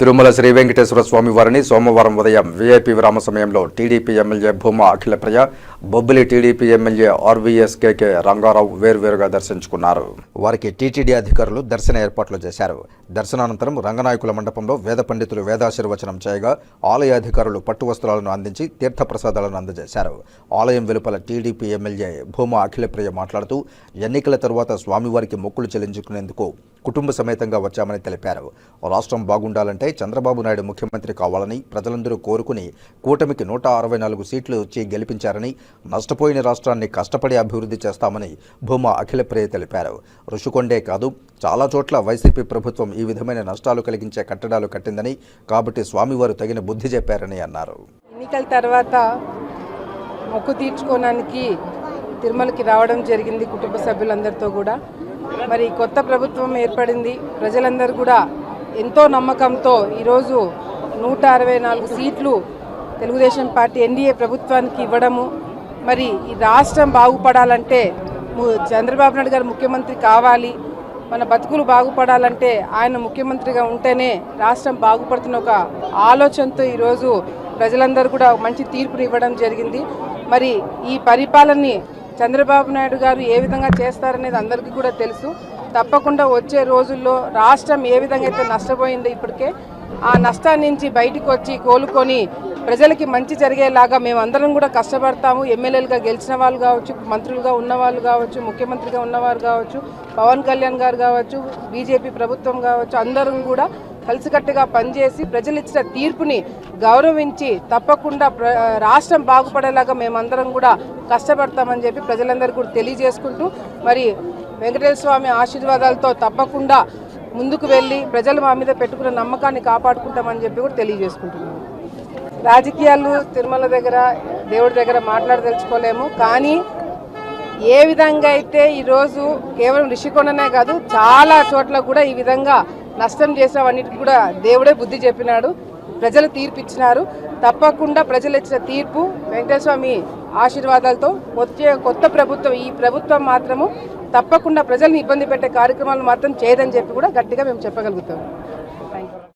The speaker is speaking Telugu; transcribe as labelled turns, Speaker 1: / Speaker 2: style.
Speaker 1: తిరుమల శ్రీ వెంకటేశ్వర స్వామి వారిని సోమవారం ఉదయం వీఐపీ విరామ సమయంలో TDP MLA Bhuma Akhilapriya Bobbili TDP MLA RVS KK Rangarao వేర్వేరుగా దర్శించుకున్నారు. వారికి టీటీడీ అధికారులు దర్శన ఏర్పాట్లు చేశారు. దర్శనానంతరం రంగనాయకుల మండపంలో వేద పండితులు వేదాశీర్వచనం చేయగా ఆలయ అధికారులు పట్టు వస్త్రాలను అందించి తీర్థప్రసాదాలను అందజేశారు. ఆలయం వెలుపల టీడీపీ ఎమ్మెల్యే భూమా అఖిలప్రియ మాట్లాడుతూ ఎన్నికల తరువాత స్వామివారికి మొక్కులు చెల్లించుకునేందుకు కుటుంబ సమేతంగా వచ్చామని తెలిపారు. రాష్ట్రం బాగుండాలంటే చంద్రబాబు నాయుడు ముఖ్యమంత్రి కావాలని ప్రజలందరూ కోరుకుని కూటమికి నూట అరవై నాలుగు సీట్లు ఇచ్చి గెలిపించారని నష్టపోయిన రాష్ట్రాన్ని కష్టపడి అభివృద్ధి చేస్తామని భూమా అఖిలప్రియ తెలిపారు. రుషికొండే కాదు చాలా చోట్ల వైసీపీ ప్రభుత్వం ఈ ఈ విధమైన నష్టాలు కలిగించే కట్టడాలు కట్టిందని కాబట్టి స్వామివారు తగిన బుద్ధి చెప్పారని అన్నారు.
Speaker 2: ఎన్నికల తర్వాత మొక్కు తీర్చుకోవడానికి తిరుమలకి రావడం జరిగింది కుటుంబ సభ్యులందరితో కూడా. మరి కొత్త ప్రభుత్వం ఏర్పడింది. ప్రజలందరూ కూడా ఎంతో నమ్మకంతో ఈరోజు నూట అరవై నాలుగు సీట్లు తెలుగుదేశం పార్టీ ఎన్డీఏ ప్రభుత్వానికి ఇవ్వడము. మరి ఈ రాష్ట్రం బాగుపడాలంటే చంద్రబాబు నాయుడు గారు ముఖ్యమంత్రి కావాలి. మన బతుకులు బాగుపడాలంటే ఆయన ముఖ్యమంత్రిగా ఉంటేనే రాష్ట్రం బాగుపడుతున్న ఒక ఆలోచనతో ఈరోజు ప్రజలందరూ కూడా మంచి తీర్పుని ఇవ్వడం జరిగింది. మరి ఈ పరిపాలనని చంద్రబాబు నాయుడు గారు ఏ విధంగా చేస్తారనేది అందరికీ కూడా తెలుసు. తప్పకుండా వచ్చే రోజుల్లో రాష్ట్రం ఏ విధంగా అయితే నష్టపోయిందో ఇప్పటికే ఆ నష్టాన్ని నుంచి బయటికి వచ్చి కోలుకొని ప్రజలకి మంచి జరిగేలాగా మేమందరం కూడా కష్టపడతాము. ఎమ్మెల్యేలుగా గెలిచిన వాళ్ళు కావచ్చు మంత్రులుగా ఉన్న వాళ్ళు కావచ్చు ముఖ్యమంత్రిగా ఉన్నవారు కావచ్చు పవన్ కళ్యాణ్ గారు కావచ్చు బీజేపీ ప్రభుత్వం కావచ్చు అందరం కూడా కలిసికట్టుగా పనిచేసి ప్రజలు ఇచ్చిన తీర్పుని గౌరవించి తప్పకుండా ప్ర రాష్ట్రం బాగుపడేలాగా మేమందరం కూడా కష్టపడతామని చెప్పి ప్రజలందరికీ కూడా తెలియజేసుకుంటూ మరి వెంకటేశ్వర స్వామి ఆశీర్వాదాలతో తప్పకుండా ముందుకు వెళ్ళి ప్రజలు మా మీద పెట్టుకున్న నమ్మకాన్ని కాపాడుకుంటామని చెప్పి కూడా తెలియజేసుకుంటున్నాను. రాజకీయాలు తిరుమల దగ్గర దేవుడి దగ్గర మాట్లాడదలుచుకోలేము. కానీ ఏ విధంగా అయితే ఈరోజు కేవలం రిషికొండనే కాదు చాలా చోట్ల కూడా ఈ విధంగా నష్టం చేసినవన్నిటికి కూడా దేవుడే బుద్ధి చెప్పినాడు. ప్రజలు తీర్పు ఇచ్చినారు తప్పకుండా ప్రజలు ఇచ్చిన తీర్పు వెంకటేశ్వమి ఆశీర్వాదాలతో వచ్చే కొత్త ప్రభుత్వం ఈ ప్రభుత్వం మాత్రము తప్పకుండా ప్రజల్ని ఇబ్బంది పెట్టే కార్యక్రమాలు మాత్రం చేయదని చెప్పి కూడా గట్టిగా మేము చెప్పగలుగుతాం.